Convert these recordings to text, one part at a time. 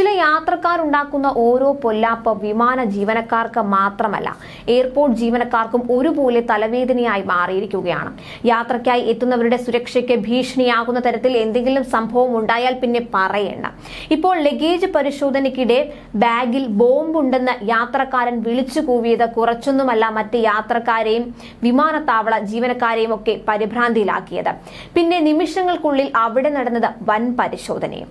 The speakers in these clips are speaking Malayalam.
യാത്രക്കാരുണ്ടാക്കുന്ന ഓരോ പൊല്ലാപ്പ് വിമാന ജീവനക്കാർക്ക് മാത്രമല്ല എയർപോർട്ട് ജീവനക്കാർക്കും ഒരുപോലെ തലവേദനയായി മാറിയിരിക്കുകയാണ്. യാത്രയ്ക്കായി എത്തുന്നവരുടെ സുരക്ഷയ്ക്ക് ഭീഷണിയാകുന്ന തരത്തിൽ എന്തെങ്കിലും സംഭവം ഉണ്ടായാൽ പിന്നെ പറയണ്ട. ഇപ്പോൾ ലഗേജ് പരിശോധനയ്ക്കിടെ ബാഗിൽ ബോംബുണ്ടെന്ന് യാത്രക്കാരൻ വിളിച്ചു കൂവിയത് കുറച്ചൊന്നുമല്ല മറ്റ് യാത്രക്കാരെയും വിമാനത്താവള ജീവനക്കാരെയും ഒക്കെ പരിഭ്രാന്തിയിലാക്കിയത്. പിന്നെ നിമിഷങ്ങൾക്കുള്ളിൽ അവിടെ നടന്നത് വൻ പരിശോധനയും.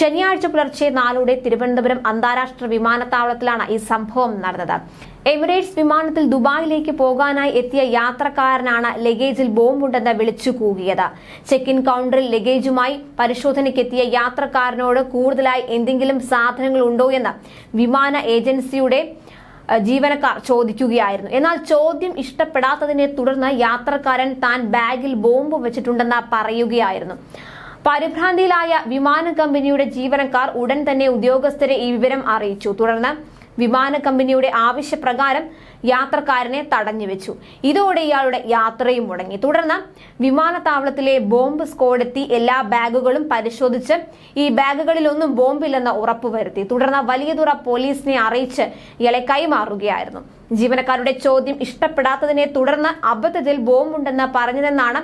ശനിയാഴ്ച പുലർച്ചെ നാലോടെ തിരുവനന്തപുരം അന്താരാഷ്ട്ര വിമാനത്താവളത്തിലാണ് ഈ സംഭവം നടന്നത്. എമിറേറ്റ്സ് വിമാനത്തിൽ ദുബായിലേക്ക് പോകാനായി എത്തിയ യാത്രക്കാരനാണ് ലഗേജിൽ ബോംബുണ്ടെന്ന് വിളിച്ചു കൂകിയത്. ചെക്ക് ഇൻ കൗണ്ടറിൽ ലഗേജുമായി പരിശോധനയ്ക്കെത്തിയ യാത്രക്കാരനോട് കൂടുതലായി എന്തെങ്കിലും സാധനങ്ങൾ ഉണ്ടോ എന്ന് വിമാന ഏജൻസിയുടെ ജീവനക്കാർ ചോദിക്കുകയായിരുന്നു. എന്നാൽ ചോദ്യം ഇഷ്ടപ്പെടാത്തതിനെ തുടർന്ന് യാത്രക്കാരൻ താൻ ബാഗിൽ ബോംബ് വെച്ചിട്ടുണ്ടെന്ന് പറയുകയായിരുന്നു. പരിഭ്രാന്തിയിലായ വിമാന കമ്പനിയുടെ ജീവനക്കാർ ഉടൻ തന്നെ ഉദ്യോഗസ്ഥരെ ഈ വിവരം അറിയിച്ചു. തുടർന്ന് വിമാന കമ്പനിയുടെ ആവശ്യപ്രകാരം യാത്രക്കാരനെ തടഞ്ഞു വെച്ചു. ഇതോടെ ഇയാളുടെ യാത്രയും മുടങ്ങി. തുടർന്ന് വിമാനത്താവളത്തിലെ ബോംബ് സ്ക്വാഡ് എത്തി എല്ലാ ബാഗുകളും പരിശോധിച്ച് ഈ ബാഗുകളിലൊന്നും ബോംബില്ലെന്ന് ഉറപ്പുവരുത്തി തുടർന്ന് വലിയതുറ പോലീസിനെ അറിയിച്ച് ഇയാളെ കൈമാറുകയായിരുന്നു. ജീവനക്കാരുടെ ചോദ്യം ഇഷ്ടപ്പെടാത്തതിനെ തുടർന്ന് അബദ്ധത്തിൽ ബോംബുണ്ടെന്ന് പറഞ്ഞതെന്നാണ്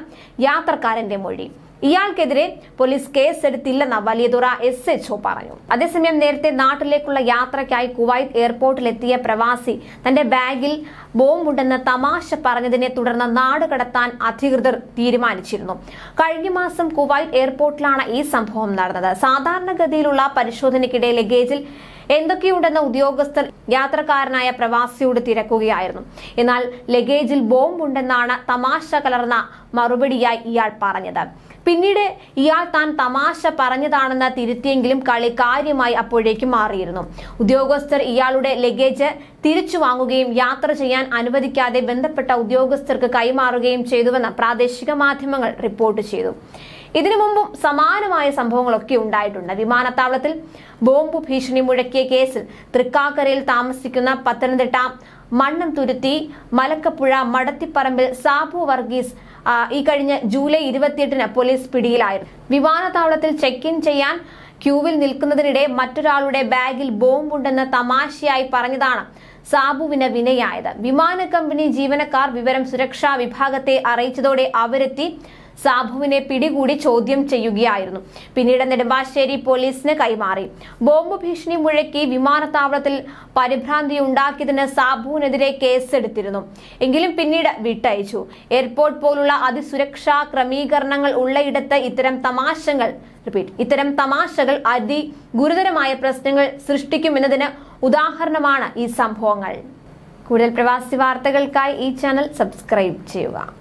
യാത്രക്കാരന്റെ മൊഴി. ഇയാൾക്കെതിരെ പോലീസ് കേസെടുത്തില്ലെന്ന് വലിയതുറ എസ് എച്ച്ഒ പറഞ്ഞു. അതേസമയം നേരത്തെ നാട്ടിലേക്കുള്ള യാത്രയ്ക്കായി കുവൈത്ത് എയർപോർട്ടിലെത്തിയ പ്രവാസി തന്റെ ബാഗിൽ ബോംബുണ്ടെന്ന് തമാശ പറഞ്ഞതിനെ തുടർന്ന് നാട് കടത്താൻ അധികൃതർ തീരുമാനിച്ചിരുന്നു. കഴിഞ്ഞ മാസം കുവൈറ്റ് എയർപോർട്ടിലാണ് ഈ സംഭവം നടന്നത്. സാധാരണഗതിയിലുള്ള പരിശോധനയ്ക്കിടെ ലഗേജിൽ എന്തൊക്കെയുണ്ടെന്ന് ഉദ്യോഗസ്ഥർ യാത്രക്കാരനായ പ്രവാസിയോട് തിരക്കുകയായിരുന്നു. എന്നാൽ ലഗേജിൽ ബോംബുണ്ടെന്നാണ് തമാശ കലർന്ന മറുപടിയായി ഇയാൾ പറഞ്ഞത്. പിന്നീട് ഇയാൾ താൻ തമാശ പറഞ്ഞതാണെന്ന് തിരുത്തിയെങ്കിലും കളി കാര്യമായി അപ്പോഴേക്കും മാറിയിരുന്നു. ഉദ്യോഗസ്ഥർ ഇയാളുടെ ലഗേജ് തിരിച്ചു വാങ്ങുകയും യാത്ര ചെയ്യാൻ അനുവദിക്കാതെ ബന്ധപ്പെട്ട ഉദ്യോഗസ്ഥർക്ക് കൈമാറുകയും ചെയ്തുവെന്ന് പ്രാദേശിക മാധ്യമങ്ങൾ റിപ്പോർട്ട് ചെയ്തു. ഇതിനു മുമ്പും സമാനമായ സംഭവങ്ങളൊക്കെ ഉണ്ടായിട്ടുണ്ട്. വിമാനത്താവളത്തിൽ ബോംബ് ഭീഷണി മുഴക്കിയ കേസിൽ തൃക്കാക്കരയിൽ താമസിക്കുന്ന പത്തനംതിട്ട മണ്ണം തുരുത്തി മലക്കപ്പുഴ മടത്തിപ്പറമ്പിൽ സാബു വർഗീസ് ഈ കഴിഞ്ഞ ജൂലൈ ഇരുപത്തിയെട്ടിന് പോലീസ് പിടിയിലായിരുന്നു വിമാനത്താവളത്തിൽ ചെക്ക് ഇൻ ചെയ്യാൻ ക്യൂവിൽ നിൽക്കുന്നതിനിടെ മറ്റൊരാളുടെ ബാഗിൽ ബോംബുണ്ടെന്ന് തമാശയായി പറഞ്ഞതാണ് സാബുവിന് വിനയായത്. വിമാന കമ്പനി ജീവനക്കാർ വിവരം സുരക്ഷാ വിഭാഗത്തെ അറിയിച്ചതോടെ അവരെത്തി സാബുവിനെ പിടികൂടി ചോദ്യം ചെയ്യുകയായിരുന്നു. പിന്നീട് നെടുമ്പാശ്ശേരി പോലീസിന് കൈമാറി. ബോംബ് ഭീഷണി മുഴക്കി വിമാനത്താവളത്തിൽ പരിഭ്രാന്തി ഉണ്ടാക്കിയതിന് സാബുവിനെതിരെ കേസെടുത്തിരുന്നു. എങ്കിലും പിന്നീട് വിട്ടയച്ചു. എയർപോർട്ട് പോലുള്ള അതിസുരക്ഷാ ക്രമീകരണങ്ങൾ ഉള്ളയിടത്ത് ഇത്തരം തമാശകൾ റിപ്പീറ്റ് ഇത്തരം തമാശകൾ അതി ഗുരുതരമായ പ്രശ്നങ്ങൾ സൃഷ്ടിക്കുമെന്നതിന് ഉദാഹരണമാണ് ഈ സംഭവങ്ങൾ. കൂടുതൽ പ്രവാസി വാർത്തകൾക്കായി ഈ ചാനൽ സബ്സ്ക്രൈബ് ചെയ്യുക.